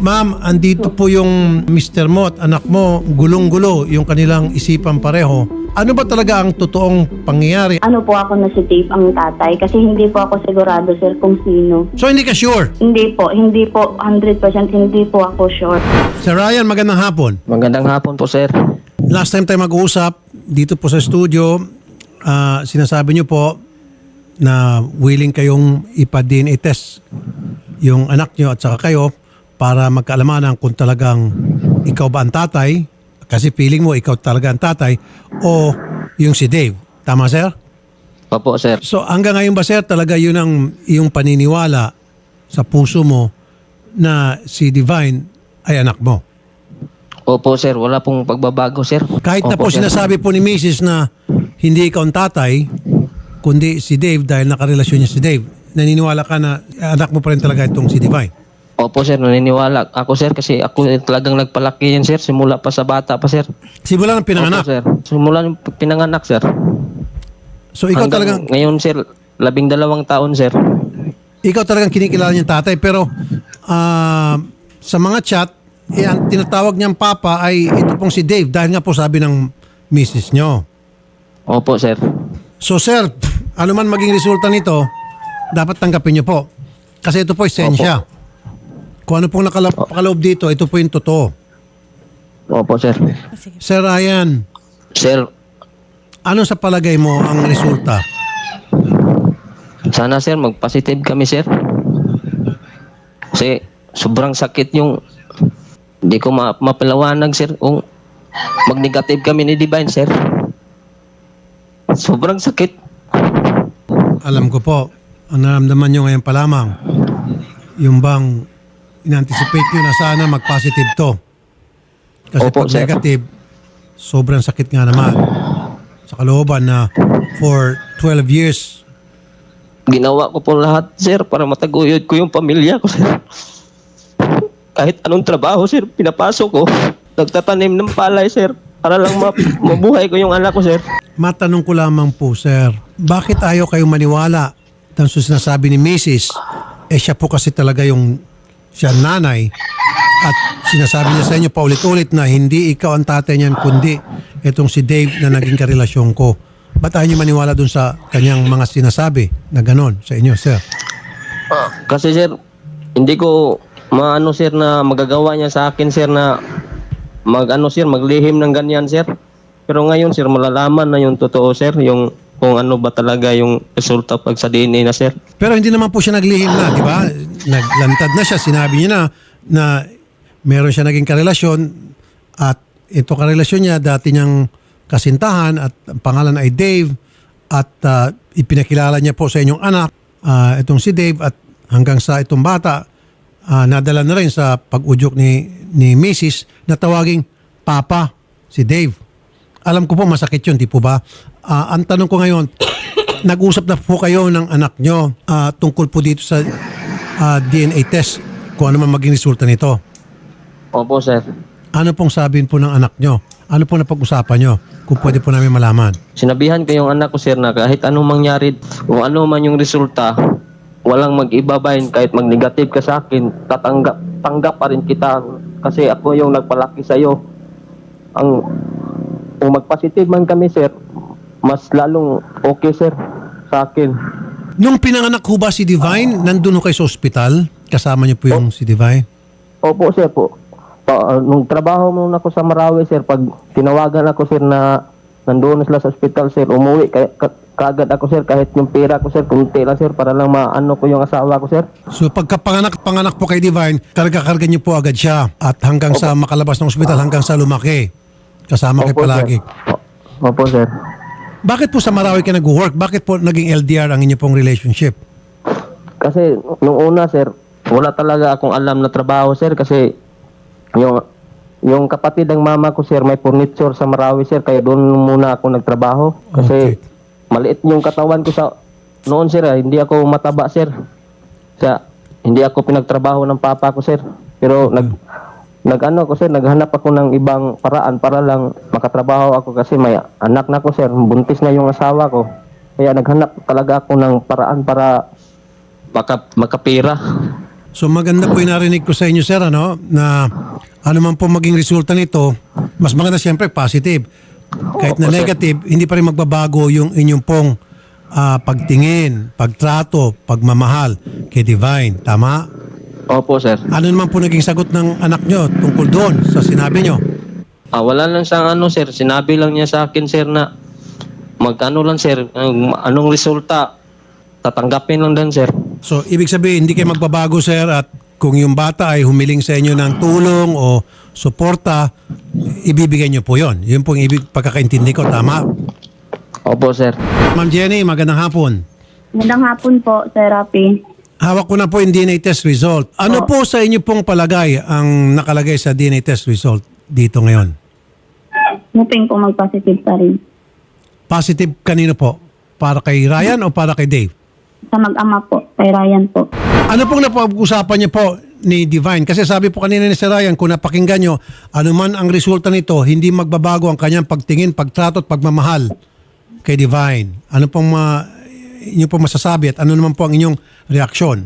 Ma'am, andito po yung Mr. mo at anak mo, gulong-gulo yung kanilang isipan pareho. Ano ba talaga ang totoong pangyayari? Ano po ako na si Dave ang tatay kasi hindi po ako sigurado sir kung sino. So hindi ka sure? Hindi po, hindi po 100% hindi po ako sure. Sir Ryan, magandang hapon. Magandang hapon po, sir. Last time tayo mag-uusap dito po sa studio, ah, sinasabi niyo po na willing kayong ipa-DNA test yung anak niyo at saka kayo para magkaalamanan kung talagang ikaw ba ang tatay, kasi feeling mo ikaw talaga ang tatay, o yung si Dave. Tama, sir? Opo, sir. So hanggang ngayon ba, sir, talaga yun ang iyong paniniwala sa puso mo na si Divine ay anak mo? Opo, sir. Wala pong pagbabago, sir. Kahit na Opo, po sir. sinasabi po ni Mrs. na hindi ikaw ang tatay, kundi si Dave dahil nakarelasyon niya si Dave, naniniwala ka na anak mo pa rin talaga itong si Divine. Opo, sir. Naniniwala ako, sir, kasi ako talagang nagpalaki yan, sir. Simula pa sa bata pa, sir. Simula ng Opo, pinanganak. sir. Simula ng pinanganak, sir. So ikaw Hanggang talagang Ngayon, sir, labing dalawang taon, sir. ikaw talagang kinikilala niyang tatay pero ah, sa mga chat eh, ang tinatawag niyang papa ay ito pong si Dave dahil nga po sabi ng Mrs. niyo. Opo, sir. So sir, ano man maging resulta nito, dapat tanggapin niyo po. Kasi ito po esensya. Kung ano pong nakala- nakaloob dito, ito po yung totoo. Opo, sir. Sir Ryan, Sir, ano sa palagay mo ang resulta? sana, sir, mag-positive kami, sir. Kasi sobrang sakit yung hindi ko ma mapalawanag, sir, kung mag-negative kami ni Divine, sir. Sobrang sakit. Alam ko po, ang naramdaman nyo ngayon pa lamang, yung bang in-anticipate nyo na sana mag-positive to. Kasi Opo, pag sir. negative, sobrang sakit nga naman. Sa kalooban na for 12 years, Ginawa ko po lahat, sir, para mataguyod ko yung pamilya ko, sir. Kahit anong trabaho, sir, pinapasok ko. Nagtatanim ng palay, sir, para lang ma- mabuhay ko yung anak ko, sir. matanong ko lamang po, sir, bakit ayaw kayong maniwala ng sinasabi ni Mrs. Eh siya po kasi talaga yung siya nanay at sinasabi niya sa inyo paulit-ulit na hindi ikaw ang tatay niyan kundi itong si Dave na naging karelasyon ko. Ba't ayaw niyo maniwala dun sa kanyang mga sinasabi na ganon sa inyo, sir? Kasi sir, hindi ko maano sir na magagawa niya sa akin sir na mag ano sir, maglihim ng ganyan sir. Pero ngayon sir, malalaman na yung totoo sir, yung kung ano ba talaga yung resulta pag sa DNA na sir. Pero hindi naman po siya naglihim na, di ba? Naglantad na siya, sinabi niya na na meron siya naging karelasyon at ito karelasyon niya dati niyang kasintahan at ang pangalan ay Dave at ah, ipinakilala niya po sa inyong anak ah, itong si Dave at hanggang sa itong bata ah, nadala na rin sa pag-udyok ni ni Mrs. na tawaging Papa si Dave. Alam ko po masakit yun, di po ba? Ah, ang tanong ko ngayon, nag-usap na po kayo ng anak nyo ah, tungkol po dito sa ah, DNA test kung ano man maging resulta nito. Opo sir. Ano pong sabihin po ng anak nyo? Ano po napag-usapan nyo? Kung pwede po namin malaman. Sinabihan ko yung anak ko sir na kahit anong mangyari, kung ano man yung resulta, walang mag-ibabayin kahit mag-negative ka sa akin, tatanggap tanggap pa rin kita kasi ako yung nagpalaki sa iyo. Ang kung mag-positive man kami sir, mas lalong okay sir sa akin. Nung pinanganak ho ba si Divine, nandun ho kayo sa ospital? Kasama niyo po yung si Divine? Opo sir po. Pa, nung trabaho muna ako sa Marawi sir, pag tinawagan ako sir na nandoon na sila sa hospital sir, umuwi kay, ka, kaagad ako sir kahit yung pera ko sir, kunti lang sir para lang maano ko yung asawa ko sir. So pagkapanganak panganak po kay Divine, karga-karga niyo po agad siya at hanggang sa makalabas ng ospital, hanggang sa lumaki. Kasama kayo Opo, palagi. Sir. Opo sir. Bakit po sa Marawi ka nag-work? Bakit po naging LDR ang inyo pong relationship? Kasi nung una sir, wala talaga akong alam na trabaho sir kasi yung yung kapatid ng mama ko sir may furniture sa Marawi sir kaya doon muna ako nagtrabaho kasi Okay. maliit yung katawan ko sa noon sir ah, hindi ako mataba sir. Sa hindi ako pinagtrabaho ng papa ko sir. Pero nag nag-ano ko sir, naghanap ako ng ibang paraan para lang makatrabaho ako kasi may anak na ko sir, buntis na yung asawa ko. Kaya naghanap talaga ako ng paraan para maka, makapira. So maganda po yung narinig ko sa inyo, sir, ano, na ano man po maging resulta nito, mas maganda siyempre positive. Kahit na negative, hindi pa rin magbabago yung inyong pong ah, pagtingin, pagtrato, pagmamahal kay Divine. Tama? Opo, sir. Ano naman po naging sagot ng anak nyo tungkol doon sa sinabi nyo? Ah, wala lang siyang ano, sir. Sinabi lang niya sa akin, sir, na magkano lang, sir, ang- anong resulta, tatanggapin lang din, sir. So, ibig sabihin, hindi kayo magbabago, sir, at kung yung bata ay humiling sa inyo ng tulong o suporta, ibibigay nyo po yon. Yun po yung ibig pagkakaintindi ko, tama? Opo, sir. Ma'am Jenny, magandang hapon. Magandang hapon po, Sir Rafi. Hawak ko na po yung DNA test result. Ano po sa inyo pong palagay ang nakalagay sa DNA test result dito ngayon? Hoping po mag-positive pa rin. Positive kanino po? Para kay Ryan o para kay Dave? Sa mag-ama po, kay Ryan po. Ano pong napag-usapan niyo po ni Divine? Kasi sabi po kanina ni Sir Ryan, kung napakinggan niyo, ano man ang resulta nito, hindi magbabago ang kanyang pagtingin, pagtrato at pagmamahal kay Divine. Ano pong ma, inyo pong masasabi at ano naman po ang inyong reaksyon?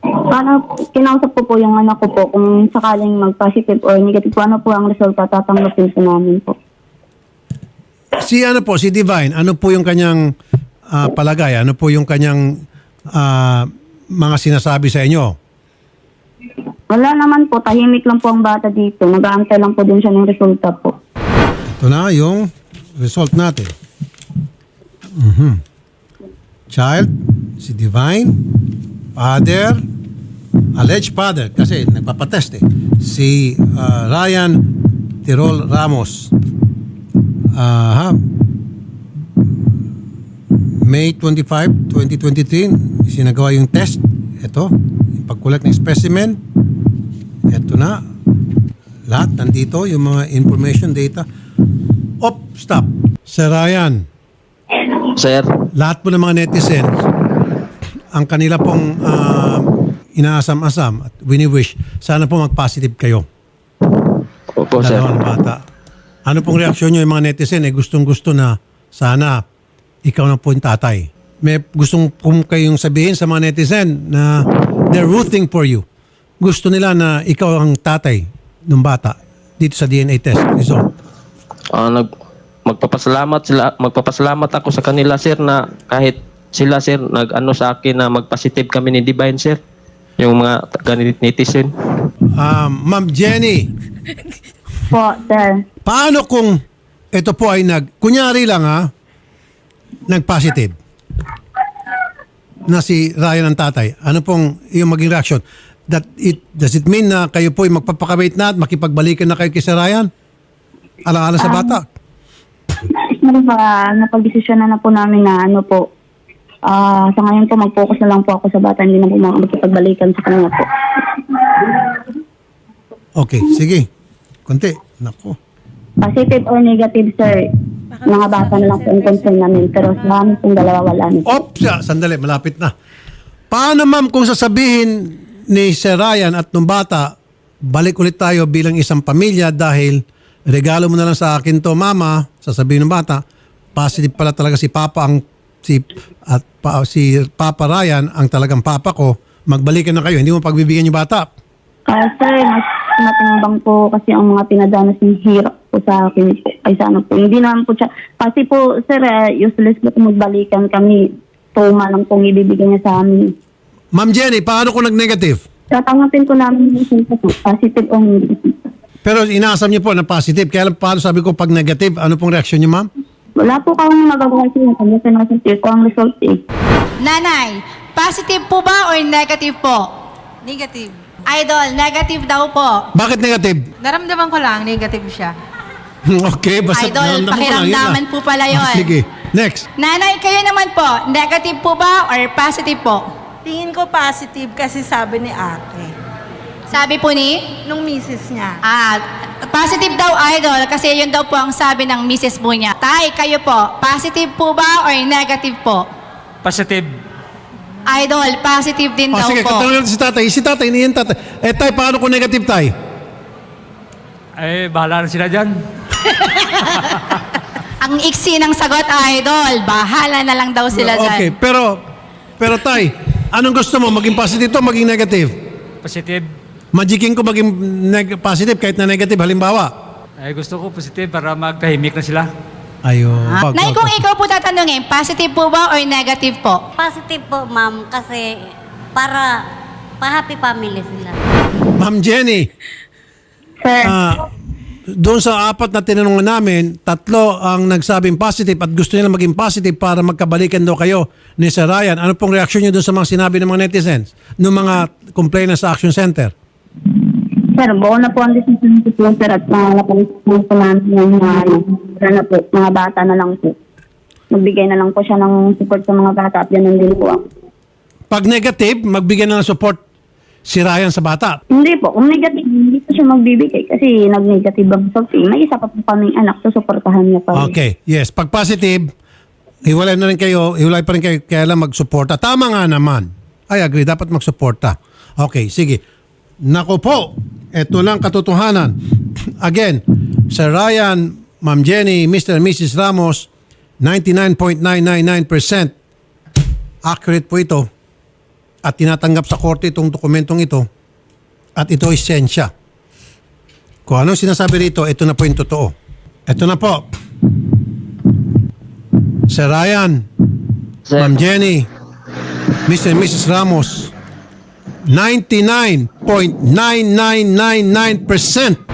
Paano, kinausap ko po yung anak ko po kung sakaling mag-positive or negative po, ano po ang resulta tatanggapin po namin po. Si ano po, si Divine, ano po yung kanyang ah, palagay? Ano po yung kanyang ah, mga sinasabi sa inyo? Wala naman po, tahimik lang po ang bata dito. Nag-aantay lang po din siya ng resulta po. Ito na yung result natin. Mhm. Child, si Divine, father, alleged father, kasi nagpapatest eh, si ah, Ryan Tirol Ramos. Aha. May 25, 2023, sinagawa yung test. Ito, yung pag-collect ng specimen. Ito na. Lahat nandito, yung mga information, data. Op, stop. Sir Ryan, Sir, lahat po ng mga netizens, ang kanila pong ah, inaasam-asam at wini-wish, sana po mag-positive kayo. opo, sir. Dalawang bata. Ano pong reaksyon nyo yung mga netizen? Eh, gustong-gusto na sana ikaw na po yung tatay. May gustong kung kayong sabihin sa mga netizen na they're rooting for you. Gusto nila na ikaw ang tatay ng bata dito sa DNA test result. Ah, nag magpapasalamat sila magpapasalamat ako sa kanila sir na kahit sila sir nag-ano sa akin na magpositive kami ni Divine sir yung mga taga netizen Um, Ma'am Jenny, Po, sir. Paano kung ito po ay nag, kunyari lang ha, nag-positive na si Ryan ang tatay. Ano pong yung maging reaction? That it, does it mean na kayo po ay magpapakamit na at makipagbalikan na kayo kay si Ryan? Alang-alang sa bata. Ano ba, napag-desisyon na na po namin na ano po, ah sa ngayon po mag-focus na lang po ako sa bata, hindi na po makipagbalikan sa kanya po. Okay, sige. Kunti. Nako. Positive or negative, sir, mga bata na lang po ang concern namin. Pero sa amin pong dalawa wala na. Ops, ah, sandali, malapit na. Paano ma'am kung sasabihin ni Sir Ryan at nung bata, balik ulit tayo bilang isang pamilya dahil regalo mo na lang sa akin to mama, sasabihin ng bata, positive pala talaga si Papa ang si at pa, si Papa Ryan ang talagang papa ko, magbalikan na kayo, hindi mo pagbibigyan yung bata. Ah, sir, mas matimbang po kasi ang mga pinadanas ng hirap po sa akin po. Ay sana po. Hindi naman po siya. Kasi po, sir, eh, useless po kung magbalikan kami. Tuma lang pong ibibigay niya sa amin. Ma'am Jenny, paano kung nag-negative? Tatanggapin ko namin yung. Positive o negative. Pero inaasam niyo po na positive. Kaya lang paano sabi ko pag negative, ano pong reaksyon niyo ma'am? Wala po kami magagawa sa inyo. Kanya sa nasa ko ang result eh. Nanay, positive po ba or negative po? Negative. Idol, negative daw po. Bakit negative? Naramdaman ko lang, negative siya. okay, basta Idol, naramdaman ko lang, yun pakiramdaman lang. po pala yun. Ah, sige, next. Nanay, kayo naman po, negative po ba or positive po? Tingin ko positive kasi sabi ni ate. Sabi po ni, Nung misis niya. ah, positive daw idol kasi yun daw po ang sabi ng misis po niya. Tay, kayo po, positive po ba or negative po? Positive. Idol, positive din Oh, daw sige, po. katanungan natin si tatay. Si tatay, hindi yan tatay. Eh, tay, paano kung negative tay? Eh, bahala na sila dyan. Ang iksi ng sagot, idol. Bahala na lang daw sila dyan. Okay, pero, pero tay, Anong gusto mo? Maging positive to, maging negative? Positive. Magiging ko maging neg- positive kahit na negative. Halimbawa. Ay gusto ko positive para magtahimik na sila. Ayun. Wag, Nay, wag, kung ikaw po tatanungin, positive po ba or negative po? Positive po, ma'am, kasi para pa-happy family sila. Ma'am Jenny, Sir, ah, doon sa apat na tinanong namin, tatlo ang nagsabing positive at gusto nila maging positive para magkabalikan daw kayo ni Sir Ryan. Ano pong reaksyon niyo doon sa mga sinabi ng mga netizens? Ng mga complainants sa Action Center? Sir, buo na po ang decision ko po, sir, at mga po po namin yung mga, ano, wala na po, mga bata na lang po. Magbigay na lang po siya ng support sa mga bata at ganun din po ako. Pag negative, magbigyan na ng support si Ryan sa bata. Hindi po, kung negative, hindi po siya magbibigay kasi nag-negative ang Sophie. May isa pa po kaming anak, susuportahan niya pa. rin. Okay, yes. Pag positive, hiwalay na rin kayo, hiwalay pa rin kayo, kaya lang magsuporta. Tama nga naman. I agree, dapat magsuporta. Okay, sige. Nako po, ito lang katotohanan. Again, Sir Ryan, Ma'am Jenny, Mr. and Mrs. Ramos, 99.999% accurate po ito at tinatanggap sa korte itong dokumentong ito at ito ay sensya. Kung anong sinasabi rito, ito na po yung totoo. Ito na po. Sir Ryan, Ma'am Jenny, Mr. and Mrs. Ramos, 99.9999%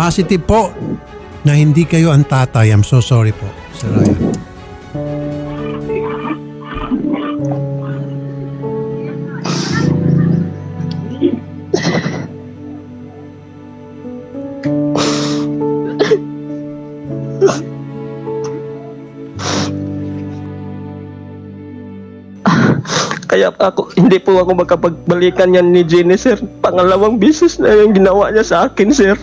Positive po na hindi kayo ang tatay. I'm so sorry po, Sir Ryan. Kaya ako, hindi po ako makapagbalikan yan ni Jenny, sir. Pangalawang bisis na yung ginawa niya sa akin, sir.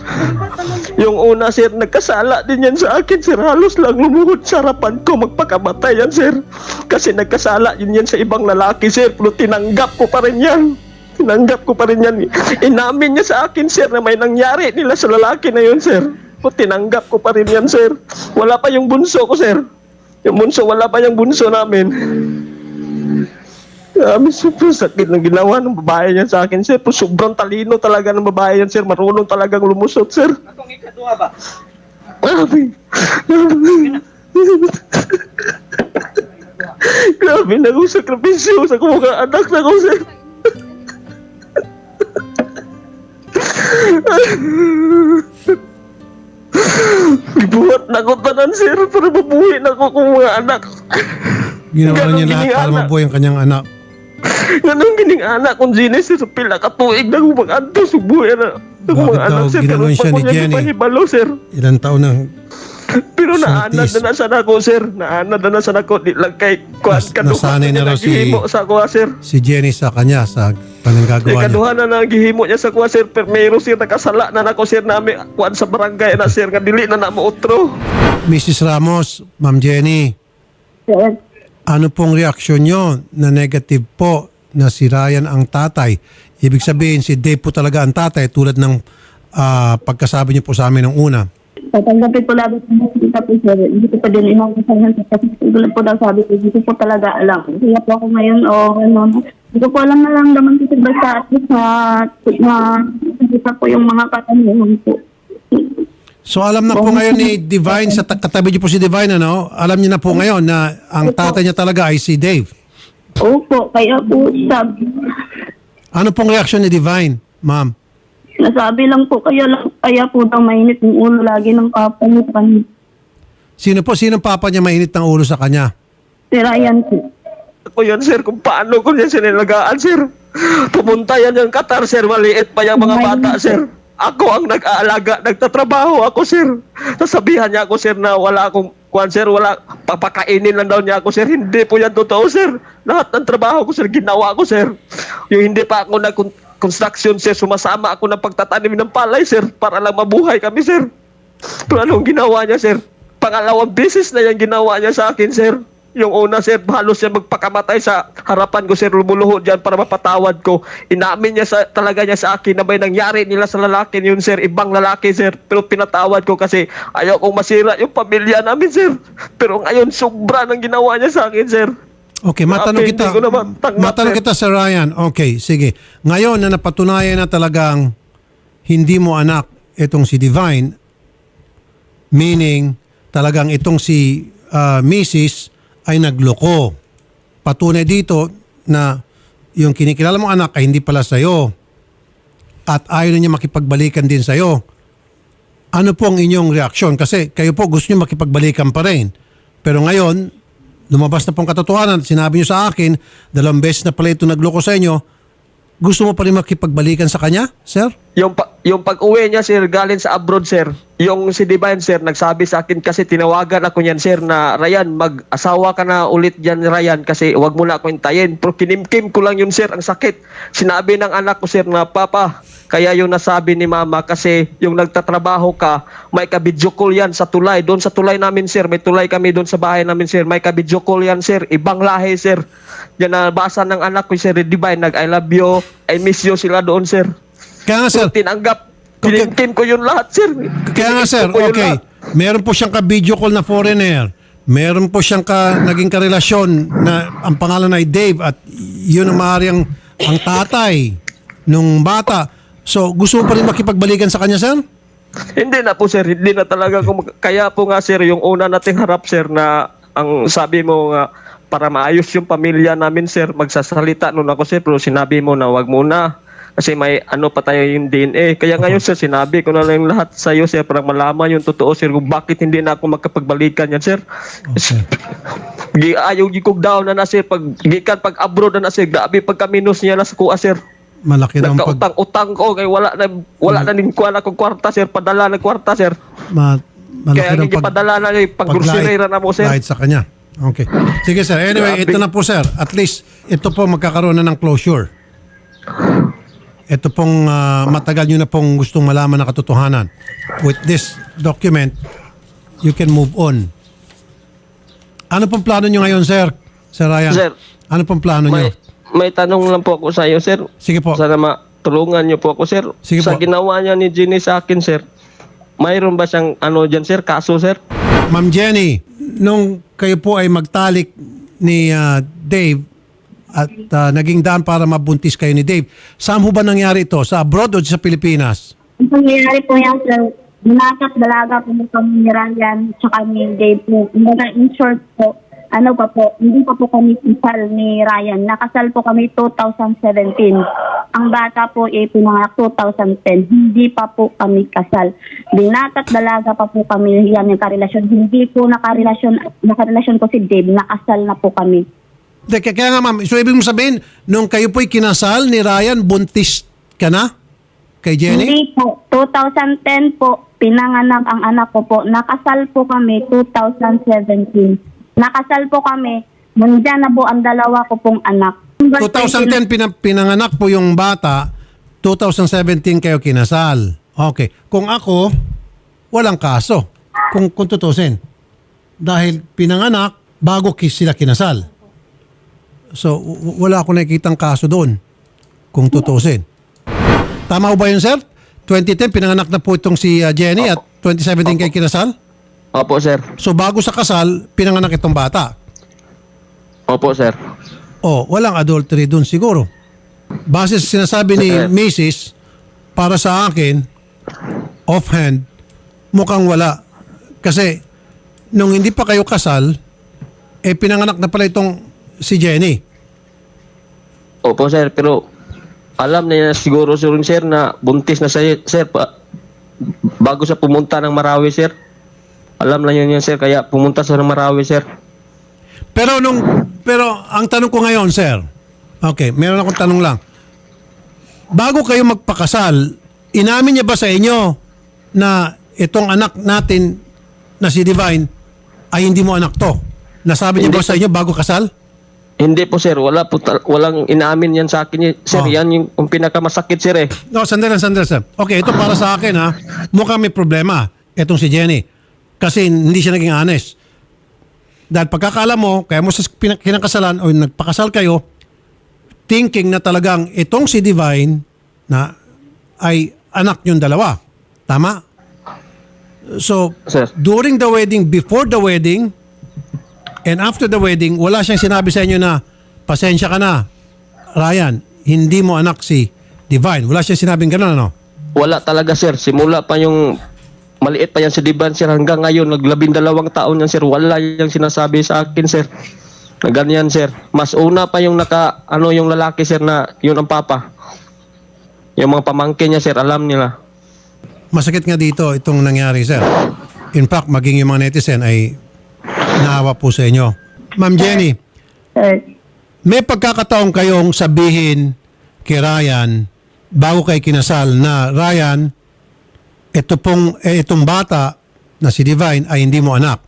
Yung una, sir, nagkasala din yan sa akin, sir. Halos lang lumuhod sa harapan ko magpakamatay yan, sir. Kasi nagkasala din yan sa ibang lalaki, sir. Pero tinanggap ko pa rin yan. Tinanggap ko pa rin yan. Inamin niya sa akin, sir, na may nangyari nila sa lalaki na yun, sir. O tinanggap ko pa rin yan, sir. Wala pa yung bunso ko, sir. Yung bunso, wala pa yung bunso namin. Grabe, sobrang sakit ng ginawa ng babae niyan sa akin, sir. Po, sobrang talino talaga ng babae yan, sir. Marunong talagang lumusot, sir. Akong ikadua ba? Grabe. Grabe na sakripisyo sa kong mga anak na ko, sir. Gibuhat na ko tanan, sir, para mabuhi na ko kong mga anak. Ginawa Ganon niya lahat para giningana. mabuhay ang kanyang anak. Ganun gining anak kong Jenny, sir. Pila ka tuig na kong mag-anto. Subuhay na. Bakit mga anak, daw ginanon Pero siya ni Jenny? Pahibalo, sir. Ilang taon na Pero naanad na na sa nako, sir. Naanad na na sa nako. Di lang kay kuan Nas- kaduha nasanay na niya raw si- sa kuha, sir. si Jenny sa kanya sa Eh, pananggagawa niya. kaduha na naghihimo niya sa kuha, sir. Pero mayroon sir nakasala na nako, sir. Nami kuan sa barangay na, sir. Nga dili na na mo utro. Mrs. Ramos, Ma'am Jenny, ano pong reaksyon nyo na negative po na si Ryan ang tatay? Ibig sabihin si Dave po talaga ang tatay tulad ng ah, pagkasabi niyo po sa amin ng una. tatanggapin po lahat ng nakikita po, sir. Hindi ko pa din inakasahan sa kasi tulad po daw sabi ko, hindi ko po talaga alam. Kaya po ako ngayon o ano, hindi ko po alam na lang naman kasi basta at least na, na nakikita po yung mga katanungan po. So alam na po ngayon ni Divine, sa ta- katabi niyo po si Divine, ano? Alam niyo na po ngayon na ang tatay niya talaga ay si Dave. Opo, kaya po sabi, Ano pong reaksyon ni Divine, ma'am? nasabi lang po, kaya, lang, kaya po daw mainit yung ulo lagi ng papa niya kanya. Sino po? Sinong papa niya mainit ng ulo sa kanya? Si Ryan po. Ako yan, sir. Kung paano ko yan sinilagaan, sir. Pumunta yan yung Qatar, sir. Maliit pa yung mga bata, sir. Ako ang nag-aalaga, nagtatrabaho ako, sir. Sasabihan niya ako, sir, na wala akong kuan, sir, wala, papakainin lang daw niya ako, sir. Hindi po yan totoo, sir. Lahat ng trabaho ko, sir, ginawa ko, sir. Yung hindi pa ako nag-construction, sir, sumasama ako ng pagtatanim ng palay, sir, para lang mabuhay kami, sir. Pero anong ginawa niya, sir? Pangalawang beses na yung ginawa niya sa akin, sir. Yung una, sir, halos siya magpakamatay sa harapan ko, sir, lumuluhod dyan para mapatawad ko. Inamin niya sa, talaga niya sa akin na may nangyari nila sa lalaki yun, sir. Ibang lalaki, sir. Pero pinatawad ko kasi ayaw kong masira yung pamilya namin, sir. Pero ngayon, sobra ng ginawa niya sa akin, sir. Okay, matanong kita. tanggap, Matanong sir. kita, Sir Ryan. Okay, sige. Ngayon na napatunayan na talagang hindi mo anak itong si Divine, meaning talagang itong si ah, Mrs. ay nagloko. Patunay dito na yung kinikilala mong anak ay hindi pala sa'yo at ayaw na niya makipagbalikan din sa'yo. Ano po ang inyong reaksyon? Kasi kayo po gusto niyo makipagbalikan pa rin. Pero ngayon, lumabas na pong katotohanan, sinabi niyo sa akin, dalawang beses na pala ito nagloko sa inyo, gusto mo pa rin makipagbalikan sa kanya, sir? Yung, yung pag-uwi niya, sir, galing sa abroad, sir. Yung si Divine, sir, nagsabi sa akin kasi tinawagan ako niyan, sir, na Ryan, mag-asawa ka na ulit dyan, Ryan, kasi wag mo na ako hintayin. Pero kinimkim ko lang yun, sir, ang sakit. Sinabi ng anak ko, sir, na Papa, kaya yung nasabi ni Mama, kasi yung nagtatrabaho ka, may kabidyo call yan sa tulay. Doon sa tulay namin, sir, may tulay kami doon sa bahay namin, sir. May kabidyo call yan, sir. Ibang lahi, sir. Yan nabasa ng anak ko, sir, Divine, nag-I love you, I miss you sila doon, sir. Kaya nga, sir, So, tinanggap. Okay. Kinimkim ko yun lahat, sir. Kaya nga sir, okay. Meron po siyang ka-video call na foreigner. Meron po siyang ka, naging karelasyon na ang pangalan ay Dave at yun ang maaari ang, ang tatay nung bata. So, gusto mo pa rin makipagbalikan sa kanya, sir? Hindi na po, sir. Hindi na talaga. Kung, kaya po nga, sir, yung una nating harap, sir, na ang sabi mo nga, para maayos yung pamilya namin, sir, magsasalita nun ako, sir, pero sinabi mo na wag muna. Kasi may ano pa tayo yung DNA. Kaya ngayon, sir, sinabi ko na lang lahat sa iyo, sir, para malaman yung totoo, sir, kung bakit hindi na ako magkapagbalikan yan, sir. Okay. Gi ayaw gi kog down na na, sir. Pag gikan pag abroad na na, sir. Grabe pagka-minus niya na sa kuha, sir. Malaki na ang pag... Nagkautang-utang ko kay wala na wala na ning kuha na kong kwarta sir, padala ng kwarta sir. Ma, malaki Kaya ng hindi padala na yung pag-grocery na mo sir. Light sa kanya. Okay. Sige sir. Anyway, Grabe. ito na po sir. At least, ito po magkakaroon na ng closure. Ito pong ah, matagal nyo na pong gustong malaman na katotohanan. With this document, you can move on. Ano pong plano nyo ngayon, sir? Sir Ryan? Sir, Ano pong plano nyo? May may tanong lang po ako sa iyo sir. Sige po. Sana matulungan niyo po ako sir. Sige sa po. ginawa niya ni Jenny sa akin sir. Mayroon ba siyang ano diyan sir, kaso sir? Ma'am Jenny, nung kayo po ay magtalik ni ah, Dave at ah, naging daan para mabuntis kayo ni Dave, saan ho ba nangyari ito? Sa abroad o sa Pilipinas? Ang pangyayari po yan, sir, binakat dalaga po ng kami ni Ryan tsaka ni Dave po. Kumbaga, in short po, ano pa po, hindi pa po kami kasal ni Ryan. Nakasal po kami 2017. Ang bata po ay pinanganak 2010. Hindi pa po kami kasal. Binakat dalaga pa po kami yan yung karelasyon. Hindi po nakarelasyon, nakarelasyon ko si Dave. Nakasal na po kami. De, kaya nga ma'am, so ibig mo sabihin, nung kayo po'y kinasal ni Ryan, buntis ka na? Kay Jenny? Hindi po. 2010 po, pinanganak ang anak ko po. Nakasal po kami 2017. Nakasal po kami. Nandiyan na po ang dalawa ko pong anak. 2010 pina- pinanganak po yung bata, 2017 kayo kinasal. Okay. Kung ako, walang kaso. Kung, kung tutusin. Dahil pinanganak, bago sila kinasal. So, w- wala akong nakikitang kaso doon. Kung tutusin. Tama ba yun, sir? 2010, pinanganak na po itong si uh, Jenny at 2017 kayo kinasal? Opo sir. So, bago sa kasal, pinanganak itong bata. Opo sir. Oh, walang adultery doon siguro. Base sa sinasabi ni Mrs. para sa akin, offhand, mukhang wala. Kasi, nung hindi pa kayo kasal, eh pinanganak na pala itong si Jenny. Opo sir, pero alam niya siguro sir, sir na buntis na siya sir pa, bago sa pumunta ng Marawi sir. Alam na yan sir, kaya pumunta sa Marawi sir. Pero nung, pero ang tanong ko ngayon, sir, okay, meron akong tanong lang. Bago kayo magpakasal, inamin niya ba sa inyo na itong anak natin na si Divine ay hindi mo anak to? Nasabi niya ba sa inyo bago kasal? Hindi po sir, wala po walang inaamin yan sa akin. Sir, Oh. yan yung, yung pinakamasakit sir eh. No, sandali lang, sandali sir. Okay, ito para sa akin ha. Mukhang may problema. Itong si Jenny. Kasi hindi siya naging honest. Dahil pagkakala mo, kaya mo sa kinakasalan o nagpakasal kayo, thinking na talagang itong si Divine na ay anak niyong dalawa. Tama? So, Sir. during the wedding, before the wedding, and after the wedding, wala siyang sinabi sa inyo na, pasensya ka na, Ryan, hindi mo anak si Divine. Wala siyang sinabing gano'n, ano? Wala talaga sir. Simula pa yung maliit pa yan si Diban sir hanggang ngayon naglabing dalawang taon yan sir. Wala yung sinasabi sa akin sir. Na ganyan sir. Mas una pa yung naka ano yung lalaki sir na yun ang papa. Yung mga pamangkin niya sir alam nila. Masakit nga dito itong nangyari, sir. In fact, maging yung mga netizen ay naawa po sa inyo. Ma'am Jenny, Sir, may pagkakataong kayong sabihin kay Ryan bago kay kinasal na Ryan, ito pong eh, itong bata na si Divine ay hindi mo anak.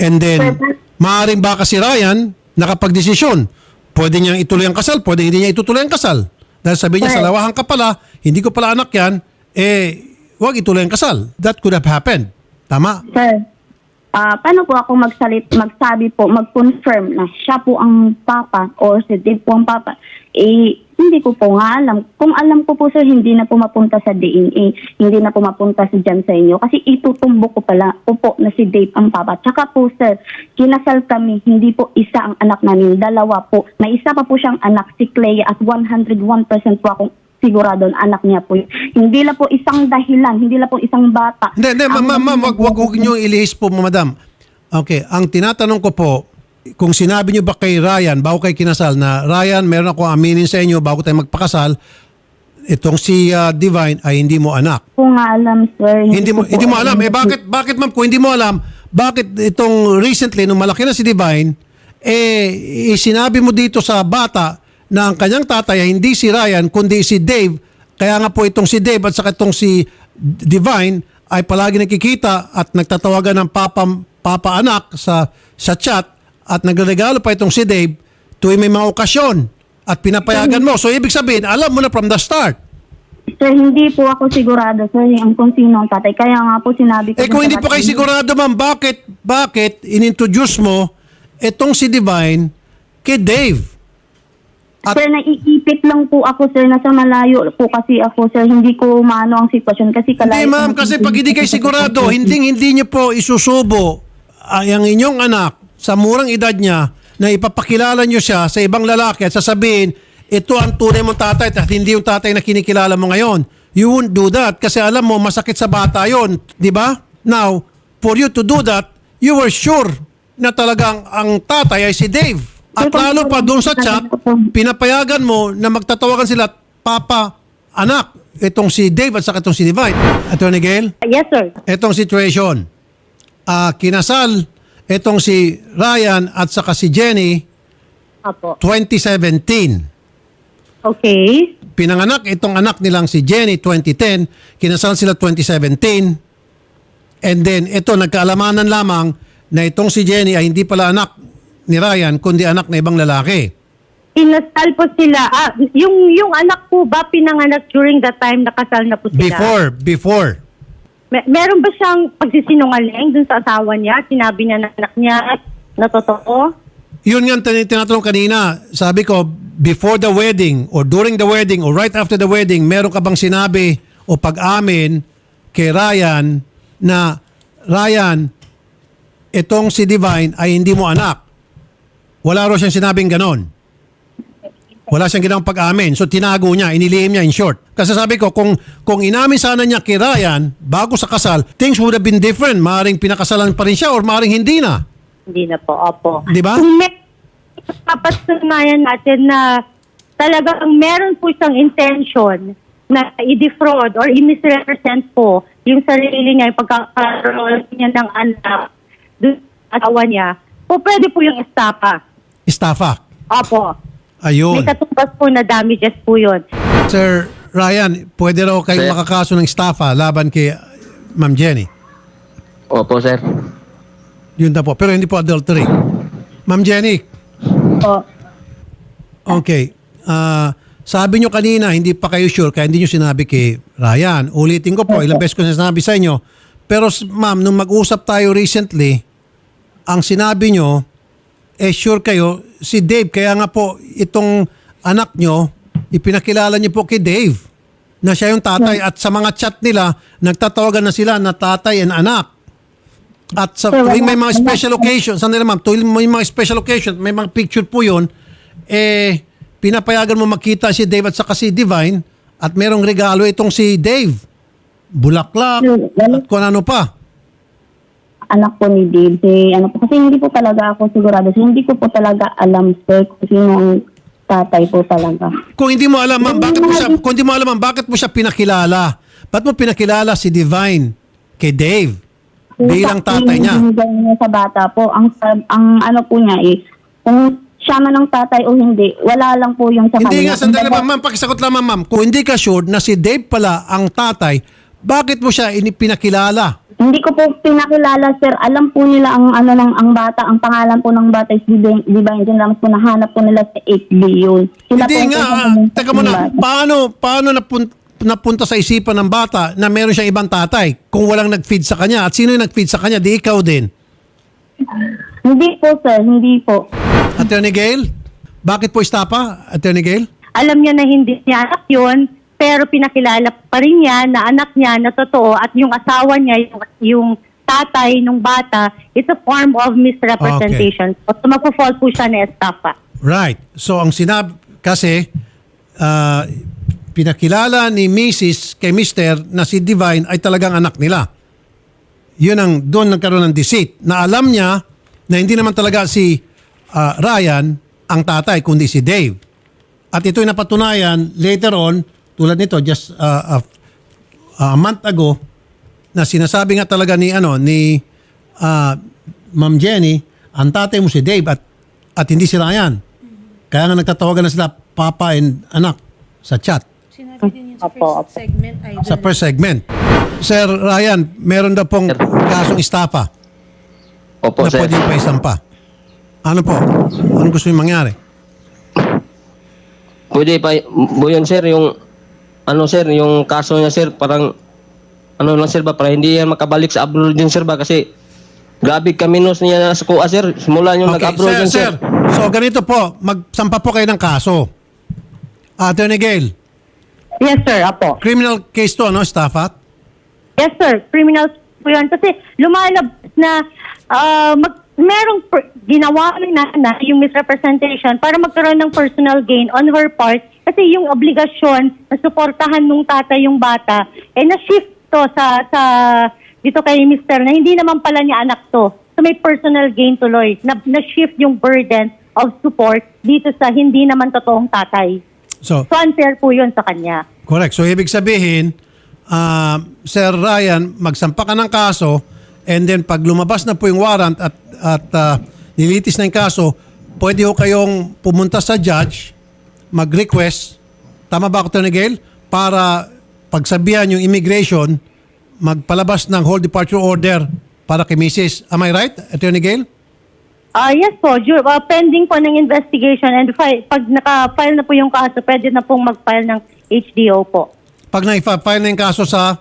And then, maaaring baka si Ryan nakapagdesisyon. Pwede niyang ituloy ang kasal, pwede hindi niya itutuloy ang kasal. Dahil sabi niya, sa lawahan ka pala, hindi ko pala anak yan, eh, wag ituloy ang kasal. That could have happened. Tama? sir, ah paano po ako magsalit, magsabi po, mag-confirm na siya po ang papa or si Dave po ang papa? Eh, hindi ko po nga alam. Kung alam ko po sir, hindi na po mapunta sa DNA, hindi na po mapunta si Jan sa inyo. Kasi itutumbo ko pala ko po na si Dave ang papa. Tsaka po sir, kinasal kami, hindi po isa ang anak namin, dalawa po. May isa pa po siyang anak, si Clea, at 101% po akong sigurado na anak niya po. Hindi lang po isang dahilan, hindi lang po isang bata. Hindi, hindi, ma'am, ma'am, ma'am, wag, wag, niyo ilihis po, madam. Okay, ang tinatanong ko po, kung sinabi niyo ba kay Ryan, bago kay kinasal, na Ryan, meron ako aminin sa inyo bago tayo magpakasal, itong si ah, Divine ay hindi mo anak. ko nga alam, sir. Hindi mo ko po hindi mo alam. Eh bakit bakit ma'am kung hindi mo alam, bakit itong recently nung malaki na si Divine eh sinabi mo dito sa bata na ang kanyang tatay ay hindi si Ryan kundi si Dave. Kaya nga po itong si Dave at saka itong si Divine ay palagi nakikita at nagtatawagan ng papa papa anak sa sa chat at nagregalo pa itong si Dave tuwing may mga okasyon at pinapayagan mo. So ibig sabihin, alam mo na from the start. Sir, hindi po ako sigurado, sir, ang kung sino ang tatay. Kaya nga po sinabi ko. Eh kung hindi po kayo sigurado ma'am, bakit, bakit inintroduce mo itong si Divine kay Dave? At- Sir, naiipit lang po ako, sir. Nasa malayo po kasi ako, sir. Hindi ko maano ang sitwasyon kasi Hindi kalayo. ma'am, kasi pag hindi kayo sigurado, hindi hindi niyo po isusubo ay ang inyong anak sa murang edad niya na ipapakilala niyo siya sa ibang lalaki at sasabihin, ito ang tunay mong tatay at hindi yung tatay na kinikilala mo ngayon. You won't do that kasi alam mo masakit sa bata yon, di ba? Now, for you to do that, you were sure na talagang ang tatay ay si Dave. At lalo pa doon sa chat, pinapayagan mo na magtatawagan sila papa, anak, itong si Dave at saka itong si Divine. Attorney Gail? Yes, sir. Etong situation. Ah, kinasal itong si Ryan at saka si Jenny Apo. 2017. Okay. Pinanganak itong anak nilang si Jenny 2010, kinasal sila 2017. And then ito nagkaalamanan lamang na itong si Jenny ay hindi pala anak ni Ryan kundi anak na ibang lalaki. Inasal po sila. Ah, yung, yung anak po ba pinanganak during the time na kasal na po sila? Before, before. Me- meron ba siyang pagsisinungaling dun sa asawa niya? Sinabi niya na anak niya na totoo? Yun nga ang tin- tinatanong kanina. Sabi ko, before the wedding or during the wedding or right after the wedding, meron ka bang sinabi o pag-amin kay Ryan na Ryan, itong si Divine ay hindi mo anak. Wala raw siyang sinabing ganon. Wala siyang ginawang pag-amin. So tinago niya, inilihim niya in short. Kasi sabi ko, kung, kung inamin sana niya kay Ryan bago sa kasal, things would have been different. Maaring pinakasalan pa rin siya or maaring hindi na. Hindi na po, opo. Di ba? Kung may papatunayan natin na talagang meron po siyang intention na i-defraud or i-misrepresent po yung sarili niya, yung pagkakaroon niya ng anak doon sa asawa niya, po pwede po yung estapa. Estafa. Opo. Ayun. May katumbas po na damages po yun. Sir Ryan, pwede raw kayong Sir. makakaso ng estafa laban kay uh, Ma'am Jenny. Opo sir. Yun na po. Pero hindi po adultery. Ma'am Jenny, Po. okay. Ah, sabi nyo kanina, hindi pa kayo sure kaya hindi nyo sinabi kay Ryan. Ulitin ko po, ilang beses ko na sinabi sa inyo. Pero s- ma'am, nung mag-usap tayo recently, ang sinabi nyo, eh sure kayo, si Dave, kaya nga po itong anak nyo, ipinakilala niyo po kay Dave na siya yung tatay at sa mga chat nila, nagtatawagan na sila na tatay and anak. At sa tuwing may mga special occasions, sandali ma'am, tuwing may mga special occasions, may mga picture po yun, eh, pinapayagan mo makita si Dave at saka si Divine at merong regalo itong si Dave. Bulaklak wala- at kung ano pa. Anak po ni Dave. Si, ano po, kasi hindi po talaga ako sigurado. So, hindi ko po talaga alam, sir, kung sino ang tatay po talaga. Kung hindi mo alam, ma'am, bakit mo siya, kung hindi mo alam, ma'am, bakit mo siya pinakilala? Ba't mo pinakilala si Divine kay Dave bilang tatay niya? Yung binigay niya sa bata po, ang, ang ano po niya eh, kung siya man ang tatay o hindi, wala lang po yung sa Hindi kanya. nga, sandali, ma'am, ma'am, pakisagot lang, ma'am, ma'am. Kung hindi ka sure na si Dave pala ang tatay, bakit mo siya ini- pinakilala? Hindi ko po pinakilala, sir. Alam po nila ang ano ng ang bata, ang pangalan po ng bata is Divine, Divine Din po nahanap po nila sa 8B yun. Sila Hindi po ang nga, pumunta ah, teka muna, paano, paano napun- napunta sa isipan ng bata na meron siyang ibang tatay kung walang nag-feed sa kanya? At sino yung nag-feed sa kanya? Di ikaw din. Hindi po, sir. Hindi po. Attorney Gail? Bakit po istapa, Attorney Gail? Alam niya na hindi niya anak yun, pero pinakilala pa rin niya na anak niya na totoo at yung asawa niya, yung, yung tatay ng bata, it's a form of misrepresentation. So, magpo-fall po siya na estafa. Right. So ang sinab kasi ah, pinakilala ni Mrs. kay Mr. na si Divine ay talagang anak nila. Yun ang doon nagkaroon ng deceit na alam niya na hindi naman talaga si ah, Ryan ang tatay kundi si Dave. At ito'y napatunayan later on tulad nito just ah, ah, a month ago na sinasabi nga talaga ni ano ni ah, Ma'am Jenny, ang tatay mo si Dave at at hindi si Ryan. Kaya nga nagtatawagan na sila papa and anak sa chat Opo, opo. sa first segment. Sir Ryan, meron daw pong kasong istapa Opo, na sir. pwede pa isampa. Ano po? Anong gusto niyo mangyari? Pwede pa, bu yun sir, yung, ano sir, yung kaso niya sir, parang, ano lang sir ba, para hindi yan makabalik sa abroad din sir ba, kasi, grabe kaminos niya sa kuha sir, simula yung nag-abroad sir, yun sir. sir. So ganito po, magsampa po kayo ng kaso. Attorney Gail, Yes, sir. Apo. criminal case to, no, Staffat? Yes, sir. Criminal po yun. Kasi lumalabas na ah, mag, merong per- ginawa ng nanay yung misrepresentation para magkaroon ng personal gain on her part kasi yung obligasyon na suportahan nung tatay yung bata, eh na-shift to sa, sa dito kay mister na hindi naman pala niya anak to. So may personal gain tuloy. Na, na-shift yung burden of support dito sa hindi naman totoong tatay. So, So unfair po yun sa kanya. Correct. So, ibig sabihin, ah, Sir Ryan, magsampa ka ng kaso and then pag lumabas na po yung warrant at, at ah, nilitis na yung kaso, pwede ho kayong pumunta sa judge, mag-request, tama ba ako, Tony Gail? Para pagsabihan yung immigration, magpalabas ng whole departure order para kay Mrs. Am I right, Attorney Gail? Ah, yes po. Ju- ah, pending po ng investigation and fi- pag naka-file na po yung kaso, pwede na pong mag-file ng HDO po. Pag na-file na yung kaso sa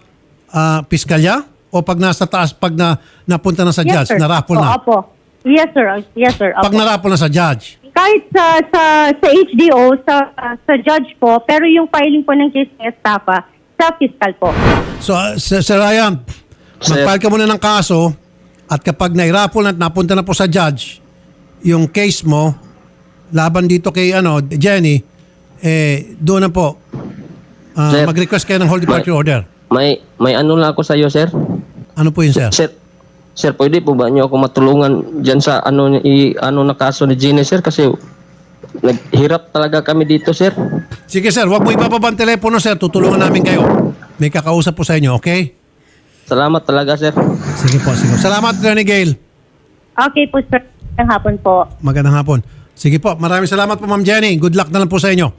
ah, piskalya o pag nasa taas, pag na, napunta na sa yes, judge, sir. narapol Opo, na? Opo. Yes, sir. Yes, sir. Pag Opo. narapol na sa judge. Kahit sa, sa, sa HDO, sa, sa judge po, pero yung filing po ng case ng estafa, sa fiscal po. So, uh, Sir, Sir Ryan, Sir. mag-file ka muna ng kaso at kapag nairapol na at napunta na po sa judge, yung case mo, laban dito kay ano, Jenny, eh, doon na po, Sir. mag-request kayo ng whole departure order. May, may ano lang ako sa iyo sir. Ano po yun, sir? Sir, sir, pwede po ba niyo ako matulungan dyan sa ano, i, ano na kaso ni Gina, sir? Kasi naghirap talaga kami dito, sir. Sige, sir, wag mo ibababa ang telepono, sir. Tutulungan namin kayo. May kakausap po sa inyo, okay? Salamat talaga, sir. Sige po, sige. Salamat, Attorney Gail. Okay po, sir. Ang hapon po. Magandang hapon. Sige po, maraming salamat po, Ma'am Jenny. Good luck na lang po sa inyo.